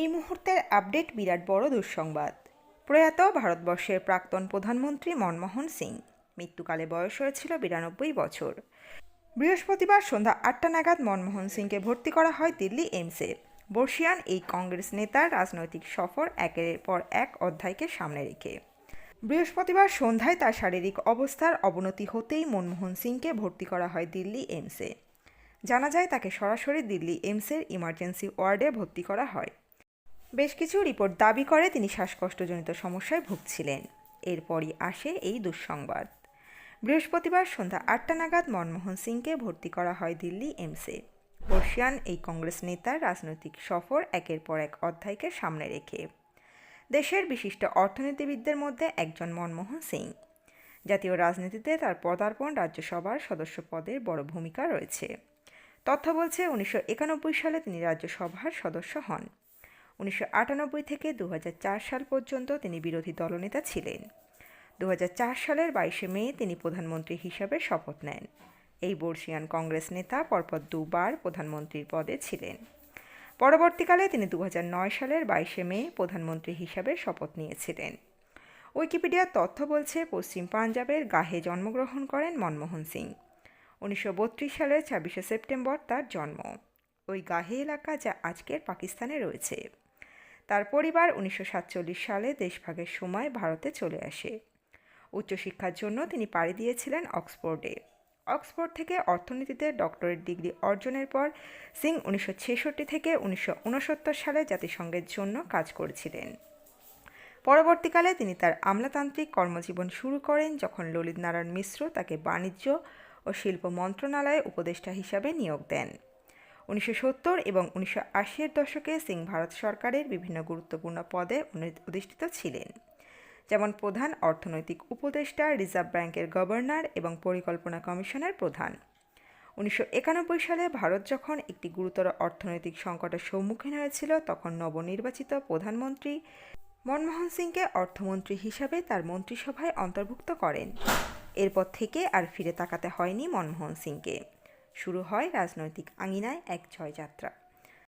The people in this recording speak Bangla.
এই মুহূর্তের আপডেট বিরাট বড় দুঃসংবাদ। প্রয়াত ভারতবর্ষের প্রাক্তন প্রধানমন্ত্রী মনমোহন সিং, মৃত্যুকালে বয়স হয়েছিল বিরানব্বই বছর। বৃহস্পতিবার সন্ধ্যা আটটা নাগাদ মনমোহন সিংকে ভর্তি করা হয় দিল্লি এইমসে। বর্ষিয়ান এই কংগ্রেস নেতার রাজনৈতিক সফর একের পর এক অধ্যায়কে সামনে রেখে। বৃহস্পতিবার সন্ধ্যায় তার শারীরিক অবস্থার অবনতি হতেই মনমোহন সিংকে ভর্তি করা হয় দিল্লি এইমসে। জানা যায়, তাকে সরাসরি দিল্লি এইমসের ইমার্জেন্সি ওয়ার্ডে ভর্তি করা হয়। বেশ কিছু রিপোর্ট দাবি করে তিনি শ্বাসকষ্টজনিত সমস্যায় ভুগছিলেন। এরপরই আসে এই দুঃসংবাদ। বৃহস্পতিবার সন্ধ্যা আটটা নাগাদ মনমোহন সিংকে ভর্তি করা হয় দিল্লি এমসে। বর্ষিয়ান এই কংগ্রেস নেতার রাজনৈতিক সফর একের পর এক অধ্যায়কে সামনে রেখে। দেশের বিশিষ্ট অর্থনীতিবিদদের মধ্যে একজন মনমোহন সিং। জাতীয় রাজনীতিতে তার পদার্পণ রাজ্যসভার সদস্য পদের বড় ভূমিকা রয়েছে। তথ্য বলছে, উনিশশো একানব্বই সালে তিনি রাজ্যসভার সদস্য হন। উনিশশো আটানব্বই থেকে দু হাজার চার সাল পর্যন্ত তিনি বিরোধী দলনেতা ছিলেন। দু হাজার চার সালের বাইশে মে তিনি প্রধানমন্ত্রী হিসাবে শপথ নেন। এই বর্ষিয়ান কংগ্রেস নেতা পরপর দুবার প্রধানমন্ত্রীর পদে ছিলেন। পরবর্তীকালে তিনি দু হাজার নয় সালের বাইশে মে প্রধানমন্ত্রী হিসাবে শপথ নিয়েছিলেন। উইকিপিডিয়ার তথ্য বলছে, পশ্চিম পাঞ্জাবের গাহে জন্মগ্রহণ করেন মনমোহন সিং। উনিশশো বত্রিশ সালের ছাব্বিশে সেপ্টেম্বর তার জন্ম। ওই গাহে এলাকা যা আজকের পাকিস্তানে রয়েছে। তার পরিবার উনিশশো সাতচল্লিশ সালে দেশভাগের সময় ভারতে চলে আসে। উচ্চশিক্ষার জন্য তিনি পাড়ি দিয়েছিলেন অক্সফোর্ডে। অক্সফোর্ড থেকে অর্থনীতিতে ডক্টরেট ডিগ্রি অর্জনের পর সিং উনিশশো ছেষট্টি থেকে উনিশশো উনসত্তর সালে জাতিসংঘের জন্য কাজ করেছিলেন। পরবর্তীকালে তিনি তার আমলাতান্ত্রিক কর্মজীবন শুরু করেন যখন ললিত নারায়ণ মিশ্র তাকে বাণিজ্য ও শিল্প মন্ত্রণালয়ে উপদেষ্টা হিসাবে নিয়োগ দেন। উনিশশো সত্তর এবং উনিশশো আশির দশকে সিং ভারত সরকারের বিভিন্ন গুরুত্বপূর্ণ পদে অধিষ্ঠিত ছিলেন। যেমন প্রধান অর্থনৈতিক উপদেষ্টা, রিজার্ভ ব্যাংকের গভর্নর এবং পরিকল্পনা কমিশনের প্রধান। উনিশশো একানব্বই সালে ভারত যখন একটি গুরুতর অর্থনৈতিক সংকটের সম্মুখীন হয়েছিল, তখন নবনির্বাচিত প্রধানমন্ত্রী মনমোহন সিংকে অর্থমন্ত্রী হিসাবে তার মন্ত্রিসভায় অন্তর্ভুক্ত করেন। এরপর থেকে আর ফিরে তাকাতে হয়নি মনমোহন সিংকে। শুরু হয় রাজনৈতিক আঙিনায় এক জয়যাত্রা